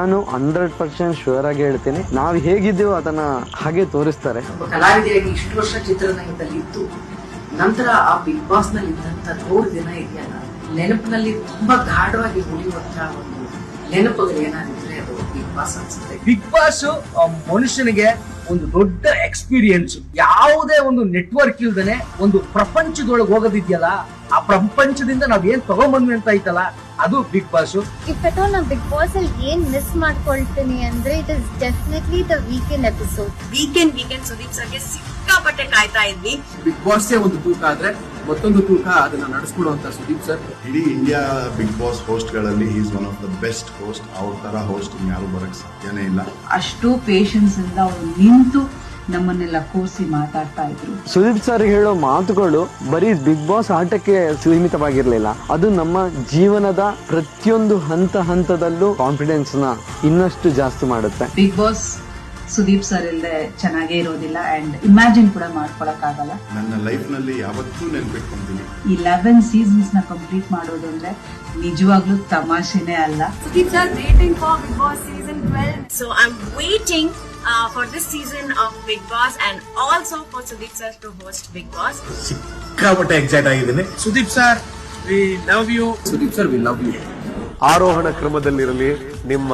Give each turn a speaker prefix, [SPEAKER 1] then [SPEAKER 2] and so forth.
[SPEAKER 1] ನಾನು hundred percent sure ಆಗಿ ಹೇಳ್ತೀನಿ. ನಾವು ಹೇಗಿದ್ದೀವೋ ಅದನ್ನ ಹಾಗೆ ತೋರಿಸ್ತಾರೆ.
[SPEAKER 2] ಕಲಾವಿದೆಯಾಗಿ ಇಷ್ಟು ವರ್ಷ ಚಿತ್ರರಂಗದಲ್ಲಿ ಇತ್ತು ನಂತರ ಆ ಬಿಗ್ ಬಾಸ್ನಲ್ಲಿ ಇದ್ದಂತ ನೂರು ದಿನ ಇದೆಯಲ್ಲ ನೆನಪಿನಲ್ಲಿ ತುಂಬಾ ಗಾಢವಾಗಿ ಉಳಿಯುವಂತಹ ಒಂದು ನೆನಪುಗಳು ಅದು ಬಿಗ್ ಬಾಸ್ ಅನ್ಸುತ್ತೆ.
[SPEAKER 3] ಬಿಗ್ ಬಾಸ್ ಮನುಷ್ಯನಿಗೆ ಒಂದು ದೊಡ್ಡ ಎಕ್ಸ್ಪೀರಿಯನ್ಸ್ ಯಾವುದೇ ಒಂದು ನೆಟ್ವರ್ಕ್ ಇಲ್ದೇನೆ ಒಂದು ಪ್ರಪಂಚದೊಳಗೆ ಹೋಗೋದಿದೆಯಲ್ಲ ಆ ಪ್ರಪಂಚದಿಂದ ನಾವ್ ಏನ್ ತಗೊಂಡ್ಬಂದ್ವಿ ಅಂತ ಐತಲ್ಲ ಅದು Big Boss
[SPEAKER 4] if at all ನಾ ಬಿಗ್ ಬಾಸ್ ಅಲ್ಲಿ ಏನ್ ಮಿಸ್ ಮಾಡ್ಕೊಳ್ತೀನಿ ಅಂದ್ರೆ it is definitely the weekend episode
[SPEAKER 5] weekend weekend Sudeep ಸರ್ಗೆ ಸಿಕ್ಕಾಪಟ್ಟೆ ಕಾಯ್ತಾ ಇದ್ವಿ.
[SPEAKER 6] ಬಿಗ್ ಬಾಸ್ ಒಂದು ತೂಕ ಆದ್ರೆ ಮತ್ತೊಂದು ತೂಕ ಅದನ್ನ ನಡೆಸ್ಕೊಡುವಂತ ಸುದೀಪ್ ಸರ್.
[SPEAKER 7] ಇಡೀ India big Boss ಹೋಸ್ಟ್ಗಳಲ್ಲಿ is one of the best host ಅವ್ರ ತರ ಹೋಸ್ಟ್ ಯಾರು ಬರಕ್ ಸಾಧ್ಯನೇ ಇಲ್ಲ.
[SPEAKER 8] ಅಷ್ಟು ಪೇಷನ್ಸ್ ಇಂದ ಅವ್ರು ನಿಂತು ನಮ್ಮನ್ನೆಲ್ಲ ಕೂಸಿ ಮಾತಾಡ್ತಾ ಇದ್ರು.
[SPEAKER 1] ಸುದೀಪ್ ಸರ್ ಹೇಳೋ ಮಾತುಗಳು ಬರೀ ಬಿಗ್ ಬಾಸ್ ಆಟಕ್ಕೆ ಸೀಮಿತವಾಗಿರ್ಲಿಲ್ಲ. ಅದು ನಮ್ಮ ಜೀವನದ ಪ್ರತಿಯೊಂದು ಹಂತ ಹಂತದಲ್ಲೂ ಕಾನ್ಫಿಡೆನ್ಸ್ನ ಇನ್ನಷ್ಟು ಜಾಸ್ತಿ ಮಾಡುತ್ತೆ.
[SPEAKER 8] ಬಿಗ್ ಬಾಸ್ ಸುದೀಪ್ ಸರ್ ಇಲ್ಲದೆ ಚೆನ್ನಾಗೇ ಇರೋದಿಲ್ಲ ಅಂಡ್ ಇಮ್ಯಾಜಿನ್ ಕೂಡ ಮಾಡ್ಕೊಳಕ್ ಆಗಲ್ಲ
[SPEAKER 7] ನನ್ನ ಲೈಫ್ನಲ್ಲಿ ಯಾವತ್ತೂ ನೆನ್ಪಿಟ್ಕೊಂತೀನಿ.
[SPEAKER 8] ಈ ಲೆವೆನ್ ಸೀಸನ್ಸ್ನ ಕಂಪ್ಲೀಟ್ ಮಾಡೋದು ಅಂದ್ರೆ ನಿಜವಾಗ್ಲೂ ತಮಾಷೆನೇ ಅಲ್ಲ.
[SPEAKER 5] Sudeep sir waiting for Big Boss season twelve so I am waiting for this season of Big Boss and also for Sudeep sir to host Big Boss
[SPEAKER 9] ಸಿಕ್ಕಾಪಟ್ಟೆ ಎಕ್ಸೈಟ್ ಆಗಿದ್ದೀನಿ.
[SPEAKER 6] Sudeep sir we love you Sudeep sir we love you
[SPEAKER 9] ಆರೋಹಣ ಕ್ರಮದಲ್ಲಿರಲಿ ನಿಮ್ಮ